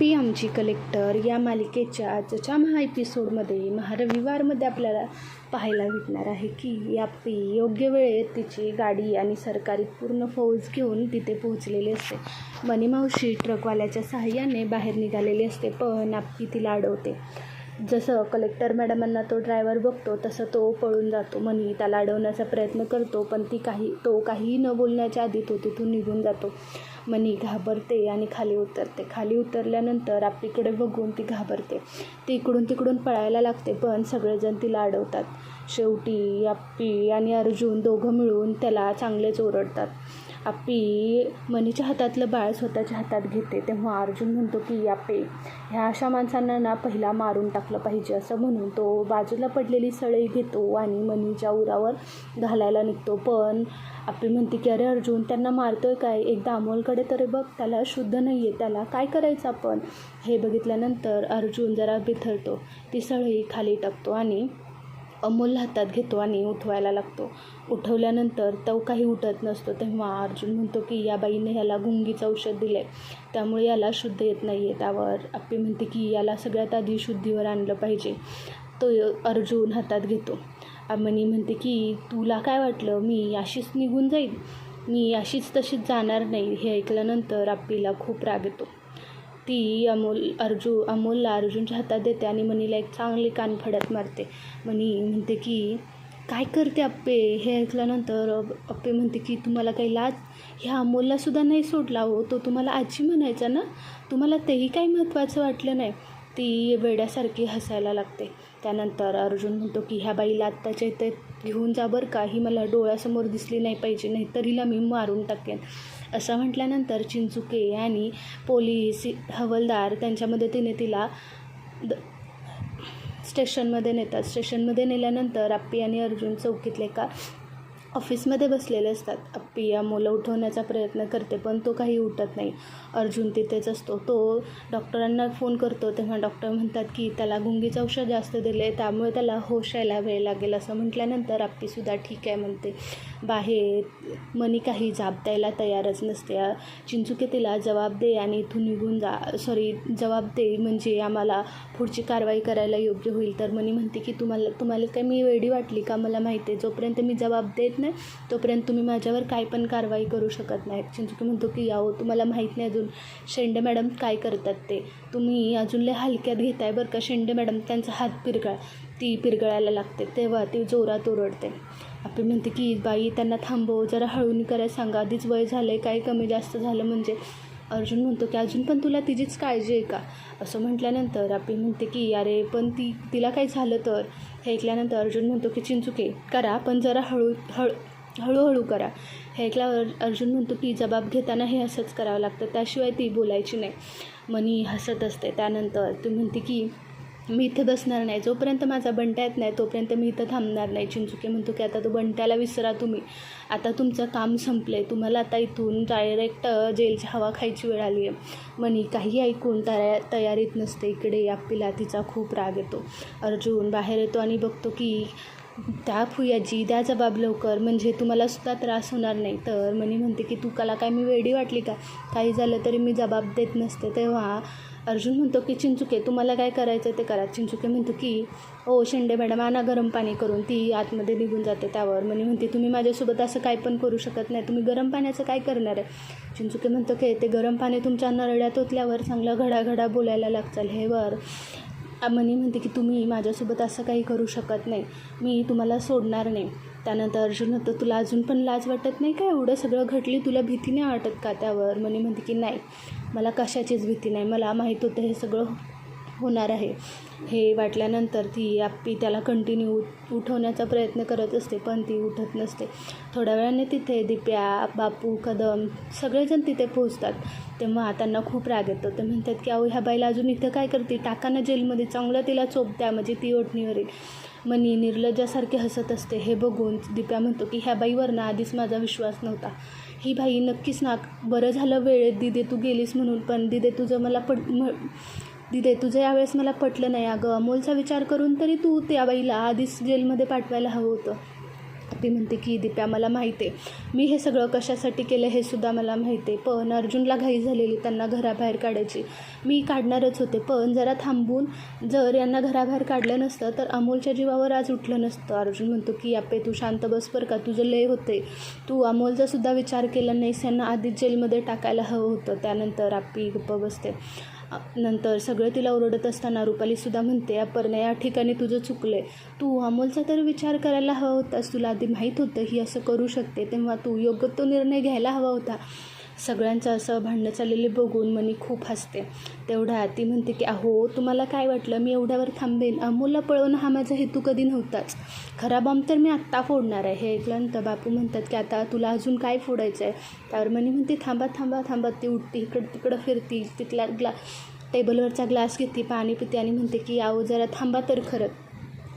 P आमची collector या मालिकेच्या आजच्या महा एपिसोडमध्ये महारविवारमध्ये आपल्याला पाहायला भेटणार आहे की आप्पी योग्य वेळेत तिची गाडी आणि सरकारी पूर्ण फौज घेऊन तिथे पोहोचलेली असते. मनीमावशी ट्रकवाल्याच्या सहाय्याने बाहेर निघालेली असते पण आप्पी तिला अडवते जसं कलेक्टर मॅडमांना तो ड्रायव्हर बघतो तसं तो पळून जातो. मनी त्याला अडवण्याचा प्रयत्न करतो पण ती काही तो काहीही न बोलण्याच्या आधी तो तिथून निघून जातो. मनी घाबरते आणि खाली उतरते. खाली उतरल्यानंतर आपलीकडे बघून ती घाबरते. ती इकडून तिकडून पळायला लागते पण सगळेजण तिला अडवतात. शेवटी आप्पी आणि अर्जुन दोघं मिळून त्याला चांगलेच ओरडतात. आपी मनीच्या हातातलं बाळ स्वतःच्या हातात घेते तेव्हा अर्जुन म्हणतो की आप्पे ह्या अशा माणसांना ना पहिला मारून टाकलं पाहिजे असं म्हणून तो बाजूला पडलेली सळई घेतो आणि मनीच्या उरावर घालायला निघतो. पण आपी म्हणते की अरे अर्जुन त्यांना मारतोय काय? एकदा अमोलकडे तरी बघ त्याला शुद्ध नाही आहे त्याला काय करायचं आपण? हे बघितल्यानंतर अर्जुन जरा बिथरतो. ती सळई खाली टाकतो आणि अमोल हातात घेतो आणि उठवायला लागतो. उठवल्यानंतर तो काही उठत नसतो तेव्हा अर्जुन म्हणतो की या बाईने ह्याला गुंगीचं औषध दिलं आहे त्यामुळे याला शुद्ध येत नाही आहे त्यावर आप्पी म्हणते की याला सगळ्यात आधी शुद्धीवर आणलं पाहिजे. तो अर्जुन हातात घेतो. अमनी म्हणते की तुला काय वाटलं? मी अशीच निघून जाईल मी अशीच तशीच जाणार नाही. हे ऐकल्यानंतर आप्पीला खूप राग येतो. ती अमोल अर्जु अमोलला अर्जुनच्या हातात देते आणि मनीला एक चांगली कानफडत मारते. मनी म्हणते की काय करते आप्पे हे ऐकल्यानंतर आप्पे म्हणते की तुम्हाला काही लाज? ह्या अमोलला सुद्धा नाही सोडला हो. तो तुम्हाला आजी म्हणायचा ना? तुम्हाला तेही काही महत्त्वाचं वाटलं नाही. ती वेड्यासारखी हसायला लागते. त्यानंतर अर्जुन म्हणतो की ह्या बाईला आत्ताच्या इथे घेऊन जा बरं का. ही मला डोळ्यासमोर दिसली नाही पाहिजे नाहीतर हिला मी मारून टाकेन. असं म्हटल्यानंतर चिंचुके आणि पोलीस हवलदार त्यांच्या मदतीने तिला द स्टेशनमध्ये नेतात. स्टेशनमध्ये नेल्यानंतर आप्पी आणि अर्जुन चौकीतले एका ऑफिसमध्ये बसलेले असतात. अप्पी या मुलं उठवण्याचा प्रयत्न करते पण तो काही उठत नाही. अर्जुन तिथेच असतो. तो डॉक्टरांना फोन करतो. तेव्हा डॉक्टर म्हणतात की त्याला गुंगीचं औषध जास्त दिले त्यामुळे त्याला होश यायला वेळ लागेल असं म्हटल्यानंतर आप्पीसुद्धा ठीक आहे म्हणते. बाहेर मनी काही जाब द्यायला तयारच नसते. चिंचुके तिला जबाब दे आणि इथून निघून जा. सॉरी जबाब दे म्हणजे आम्हाला पुढची कारवाई करायला योग्य होईल. तर मनी म्हणते की तुम्हाला तुम्हाला काय मी वेडी वाटली का? मला माहिती आहे. जोपर्यंत मी जबाब देत नाही. तोपर्यंत तुम्ही माझ्यावर काय पण कारवाई करू शकत नाही. चिंचुके म्हणतो की यावं तुम्हाला माहीत नाही अजून शेंडे मॅडम काय करतात ते. तुम्ही अजून लय हलक्यात घेताय बरं का. शेंडे मॅडम त्यांचा हात पिरगळ ती पिरगळायला लागते. तेव्हा ती जोरात ओरडते. आपली म्हणते की बाई त्यांना थांबव. जरा हळूनी करायला सांगा. आधीच वय झालं आहे काही कमी जास्त झालं म्हणजे? अर्जुन म्हणतो की अजून पण तुला तिचीच काळजी आहे का? असं म्हटल्यानंतर आपली म्हणते की अरे पण ती तिला काही झालं तर? हे ऐकल्यानंतर अर्जुन म्हणतो की चिंचुके करा पण जरा हळू हळू हळूहळू करा. हे ऐकल्यावर अर्जुन म्हणतो की जबाब घेताना हे असंच करावं लागतं. त्याशिवाय ती बोलायची नाही. मनी हसत असते. त्यानंतर ती म्हणते की मी इथं बसणार नाही. जोपर्यंत माझा बंट्या येत नाही तोपर्यंत मी इथं थांबणार नाही. चिंचुके म्हणतो की आता तो बंट्याला विसरा तुम्ही. आता तुमचं काम संपलं आहे तुम्हाला आता इथून डायरेक्ट जेलची हवा खायची वेळ आली आहे. मनी काही ऐकून तया तयारीत नसते. इकडे आपल्याला तिचा खूप राग येतो. अर्जुन बाहेर येतो आणि बघतो की त्या फुयाजी द्या जबाब लवकर. म्हणजे तुम्हाला सुद्धा त्रास होणार नाही. तर मनी म्हणते की तू कला काय मी वेडी वाटली का? काही झालं तरी मी जबाब देत नसते. तेव्हा अर्जुन म्हणतो की चिंचुके तुम्हाला काय करायचं ते करा. चिंचुके म्हणतो की ओ शेंडे मॅडम आणा गरम पाणी करून ती आतमध्ये निघून जाते त्यावर. म्हणे म्हणते तुम्ही माझ्यासोबत असं काय पण करू शकत नाही तुम्ही गरम पाण्याचं काय करणार आहे? चिंचुके म्हणतो की ते गरम पाणी तुमच्या नरड्यात ओतल्यावर चांगलं घडाघडा बोलायला लागचाल हे वर. मनी म्हणते की तुम्ही माझ्यासोबत असं काही करू शकत नाही मी तुम्हाला सोडणार नाही. त्यानंतर अर्जुन होतं तुला अजून पण लाज वाटत नाही का एवढं सगळं घडली तुला भीती नाही वाटत का त्यावर? मनी म्हणते की नाही. मला कशाचीच भीती नाही. मला माहीत होतं हे सगळं होणार आहे. हे वाटल्यानंतर ती आप्पी त्याला कंटिन्यू उठवण्याचा प्रयत्न करत असते पण ती उठत नसते. थोड्या वेळाने तिथे दिप्या बापू कदम सगळेजण तिथे पोहोचतात. तेव्हा त्यांना खूप राग येतो. ते म्हणतात की अहो ह्या बाईला अजून इथं काय करते? टाकाना जेलमध्ये. चांगलं तिला चोप द्या. म्हणजे ती ओढणीवर येईल. मनी निर्लज्जासारखे हसत असते. हे बघून दिप्या म्हणतो की ह्या बाईवर ना आधीच माझा विश्वास नव्हता. ही भाई नक्कीच ना बरं झालं वेळेत दिदे तू गेलीस म्हणून पण दिदे तुझं मला पट म दिदे तुझं यावेळेस मला पटलं नाही अगं. अमोलचा विचार करून तरी तू त्या बाईला आधीच जेलमध्ये पाठवायला हवं होतं. ती म्हणते की दीप्या मला माहिती आहे. मी हे सगळं कशासाठी केलं हे सुद्धा मला माहिती आहे. पण अर्जुनला घाई झालेली त्यांना घराबाहेर काढायची. मी काढणारच होते. पण जरा थांबून जर यांना घराबाहेर काढलं नसतं तर अमोलच्या जीवावर आज उठलं नसतं. अर्जुन म्हणतो की आपे तू शांत बस बरं का. तुझं लय होते तू अमोलचा सुद्धा विचार केला नाहीस. यांना आधीच जेलमध्ये टाकायला हवं होतं. त्यानंतर आपी गप्प बसते. नंतर सगळं तिला ओरडत असताना रुपालीसुद्धा म्हणते अपर्णा या ठिकाणी तुझं चुकलं आहे तू अमोलचा तर विचार करायला हवा होतास. तुला आधी माहीत होतं ही असं करू शकते. तेव्हा तू योग्य तो निर्णय घ्यायला हवा होता. सगळ्यांचं असं भांडणं चाललेले बघून मनी खूप हसते. तेवढा ती म्हणते की अहो तुम्हाला काय वाटलं? मी एवढ्यावर थांबेन. अमोलला पळवणं हा माझा हेतू कधी नव्हताच. खरा बॉम्ब तर मी आत्ता फोडणार आहे. हे ऐकल्यानंतर बापू म्हणतात की आता तुला अजून काय फोडायचं आहे? त्यावर मनी म्हणते थांबा थांबा थांबा. ती उठते इकडं तिकडं फिरती. तिथला ग्ला टेबलवरचा ग्लास घेते पाणी पिते आणि म्हणते की आहो जरा थांबा तर खरं.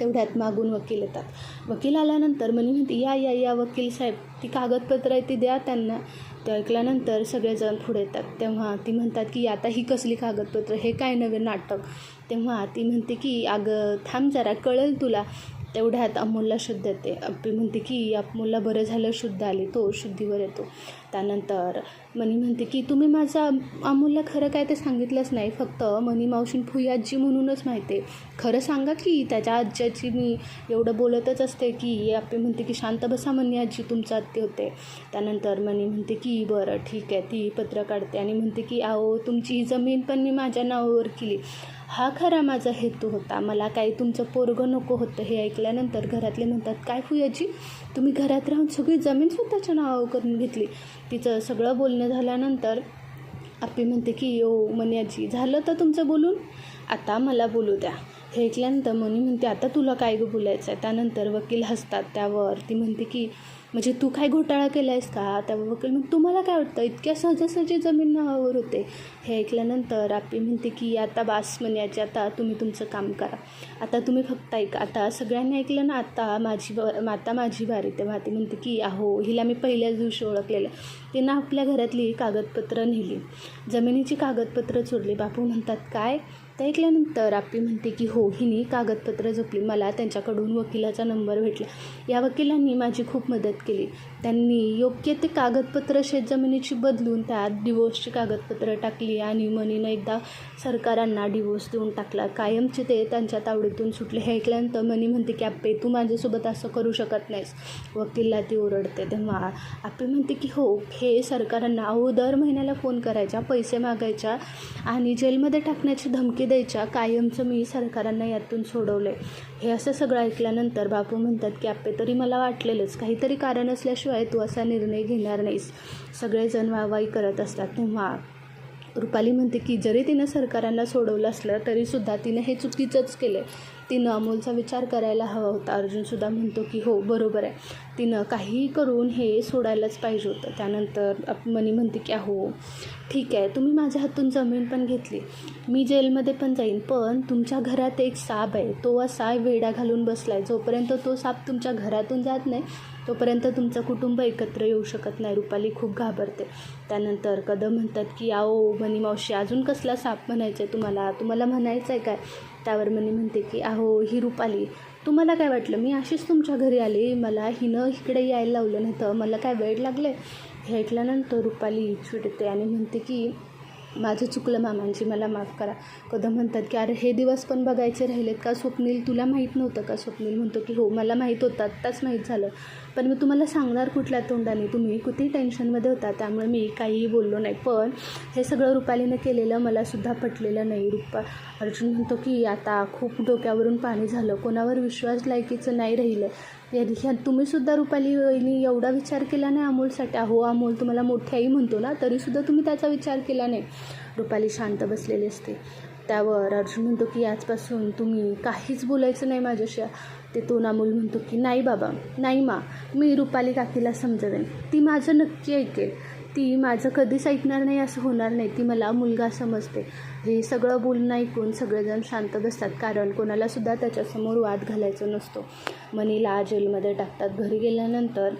तेवढ्यात मागून वकील येतात. वकील आल्यानंतर मनी म्हणते या या या वकील साहेब. ती कागदपत्र आहे ती द्या त्यांना. ते ऐकल्यानंतर सगळेजण पुढे येतात. तेव्हा ती म्हणतात की आता ही कसली कागदपत्र? हे काय नवे नाटक? तेव्हा ती म्हणते की अगं थांब जरा कळेल तुला. तेवढ्यात अमोलला शुद्ध येते. अप्पी म्हणते की अमोलला बरं झालं शुद्ध आली तो शुद्धीवर येतो. त्यानंतर मनी म्हणते की तुम्ही माझा अमोलला खरं काय ते सांगितलंच नाही. फक्त मनी मावशीन फुई आजी म्हणूनच माहिती. आहे खरं सांगा की त्याच्या आज्याची मी एवढं बोलतच असते की आपली म्हणते की शांत बसा मनी आजी तुमचं आत्ते होते. त्यानंतर मनी म्हणते की बरं ठीक आहे ती पत्र काढते. आणि म्हणते की आहो तुमची ही जमीन पण मी माझ्या नावावर केली. हा खरा माझा हेतू होता. मला काही तुमचं पोरगं नको होतं हे ऐकल्यानंतर घरातले म्हणतात काय फुयाजी तुम्ही घरात राहून सगळी जमीन स्वतःच्या नावावर करून घेतली. तिचं सगळं बोलणं झाल्यानंतर आपी म्हणते की यो मन्याजी झालं तर तुमचं बोलून? आता मला बोलू द्या. हे ऐकल्यानंतर मनी म्हणते आता तुला काय गं बोलायचं आहे त्यानंतर वकील हसतात त्यावर. ती म्हणते की म्हणजे तू काय घोटाळा केला आहेस का? त्या वकील मग तुम्हाला काय वाटतं? इतक्या सहजासहजी जमीन नावावर होते. हे ऐकल्यानंतर आपी म्हणते की आता बास म्हणायचे आता तुम्ही तुमचं काम करा. आता तुम्ही फक्त ऐका. आता सगळ्यांनी ऐकलं ना आता माझी ब आता माझी बारी तेव्हा ती म्हणते की अहो हिला मी पहिल्याच दिवशी ओळखलेलं. तिनं आपल्या घरातली कागदपत्रं नेली. जमिनीची कागदपत्रं चोरली. बापू म्हणतात काय? ते ऐकल्यानंतर आपी म्हणते की हो हिने कागदपत्र जपली. मला त्यांच्याकडून वकिलाचा नंबर भेटला. या वकिलांनी माझी खूप मदत केली. त्यांनी योग्य ते कागदपत्र शेतजमिनीची बदलून त्यात डिवोर्सची कागदपत्र टाकली आणि मनीनं एकदा सरकारांना डिवोर्स देऊन टाकला. कायमचे ते त्यांच्या तावडीतून सुटले. हे ऐकल्यानंतर मनी म्हणते की आप्पे तू माझ्यासोबत असं करू शकत नाहीस. वकीलला ती ओरडते. तेव्हा आप्पे म्हणते की हो हे सरकारांना अहो दर महिन्याला फोन करायच्या पैसे मागायच्या आणि जेलमध्ये टाकण्याची धमकी द्यायच्या कायमचं मी सरकारांना यातून सोडवलं हे असं सगळं ऐकल्यानंतर बापू म्हणतात की आपे तरी मला वाटलेलंच काहीतरी कारण असल्याशिवाय तू असा निर्णय घेणार नाहीस. सगळेजण वाहवाही करत असतात. तेव्हा रुपाली म्हणते की जरी तिनं सरकारांना सोडवलं असलं तरीसुद्धा तिनं हे चुकीचंच केलं तिनं अमोलचा विचार करायला हवा होता. अर्जुनसुद्धा म्हणतो की हो बरोबर आहे. तिनं काहीही करून हे सोडायलाच पाहिजे होतं. त्यानंतर आप- मनी म्हणते की अहो ठीक आहे तुम्ही माझ्या हातून जमीन पण घेतली. मी जेलमध्ये पण जाईन पण तुमच्या घरात एक साप आहे. तो असा वेडा घालून बसला आहे जोपर्यंत तो साप तुमच्या घरातून जात नाही तोपर्यंत तुमचं कुटुंब एकत्र येऊ शकत नाही. रुपाली खूप घाबरते. त्यानंतर कदम म्हणतात की आओ मनी मावशी अजून कसला साप म्हणायचा आहे तुम्हाला? तुम्हाला म्हणायचं आहे काय? त्यावर मनी म्हणते की अहो ही रुपाली तुम्हाला काय वाटलं? मी अशीच तुमच्या घरी आली. मला हिनं इकडे यायला लावलं नाही तर मला काय वेळ लागले? हे ऐकल्यानंतर रुपाली चिडते आणि म्हणते की माझं चुकलं मामांची मला माफ करा. कदम म्हणतात की अरे हे दिवस पण बघायचे राहिलेत का? स्वप्नील तुला माहीत नव्हतं का? स्वप्नील म्हणतो की हो मला माहीत होतं. आत्ताच माहीत झालं. पण मी तुम्हाला सांगणार कुठल्या तोंडाने. तुम्ही किती टेन्शनमध्ये होता त्यामुळे मी काहीही बोललो नाही. पण हे सगळं रुपालीनं केलेलं मलासुद्धा पटलेलं नाही. रुपा अर्जुन म्हणतो की आता खूप डोक्यावरून पाणी झालं. कोणावर विश्वास लायकीचं नाही राहिलं. या ह्या तुम्हीसुद्धा रुपाली वहिनी एवढा विचार केला नाही अमोलसाठी? अहो अमोल तुम्हाला मोठ्याही आई म्हणतो ना तरीसुद्धा तुम्ही त्याचा विचार केला नाही. रुपाली शांत बसलेली असते. त्यावर अर्जुन म्हणतो की आजपासून तुम्ही काहीच बोलायचं नाही माझ्याशी. तिथून अमोल म्हणतो की नाही बाबा नाही मा मी रुपाली काकीला समजवेन. ती माझं नक्की ऐकेल. ती माझं कधीच ऐकणार नाही असं होणार नाही. ती मला मुलगा समजते. हे सगळं बोलणं ऐकून सगळेजण शांत बसतात कारण कोणालासुद्धा त्याच्यासमोर वाद घालायचा नसतो. मनीला जेलमध्ये टाकतात. घरी गेल्यानंतर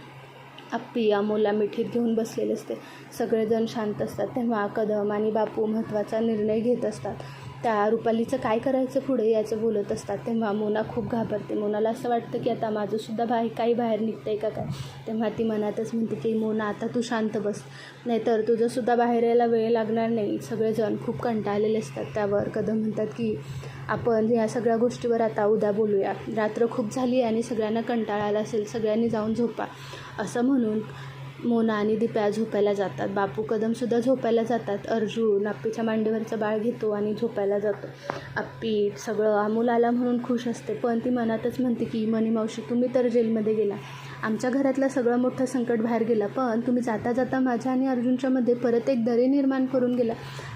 आप्पी अमोला मिठीत घेऊन बसलेले असते. सगळेजण शांत असतात. तेव्हा कदम आणि बापू महत्त्वाचा निर्णय घेत असतात. त्या रुपालीचं काय करायचं पुढे याचं बोलत असतात तेव्हा मोना खूप घाबरते. मोनाला असं वाटतं की आता माझंसुद्धा बाहेर काही बाहेर निघतं आहे का काय? तेव्हा ती मनातच म्हणते की मोना आता तू शांत बस. नाहीतर तुझंसुद्धा बाहेर यायला वेळ लागणार नाही. सगळेजण खूप कंटाळलेले असतात. त्यावर कदम म्हणतात की आपण ह्या सगळ्या गोष्टीवर आता उद्या बोलूया. रात्र खूप झाली आणि सगळ्यांना कंटाळा आला असेल. सगळ्यांनी जाऊन झोपा. असं म्हणून मोना आणि दीप्या झोपायला जातात. बापू कदमसुद्धा झोपायला जातात. अर्जुन आप्पीच्या मांडीवरचं बाळ घेतो आणि झोपायला जातो. आप्पी सगळं अमोल आला म्हणून खुश असते पण ती मनातच म्हणते की मनी मावशी तुम्ही तर जेलमध्ये गेला. आमच्या घरातला सगळं मोठं संकट बाहेर गेला पण तुम्ही जाता जाता माझ्या आणि अर्जुनच्यामध्ये परत एक दरी निर्माण करून गेला.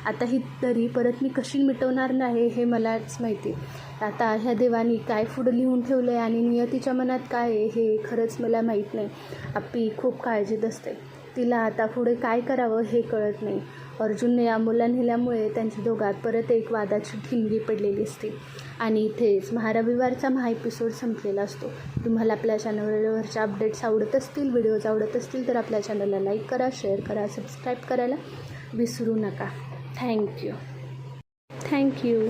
आता ही दरी परत मी कशी मिटवणार नाही हे मलाच माहिती आता ह्या देवानी काय पुढं लिहून ठेवलं आहे आणि नियतीच्या मनात काय आहे हे खरंच मला माहीत नाही. आप्पी खूप काळजीत असते तिला आता पुढे काय करावं हे कळत नाही. अर्जुनने अमोलला नेल्यामुळे त्यांच्या दोघात परत एक वादाची ठिणगी पडलेली असते. आणि इथेच महारविवारचा महा एपिसोड संपलेला असतो. तुम्हाला आपल्या चॅनलवरच्या अपडेट्स आवडत असतील व्हिडिओज आवडत असतील तर आपल्या चॅनलला लाईक करा शेअर करा सबस्क्राईब करायला विसरू नका. Thank you thank you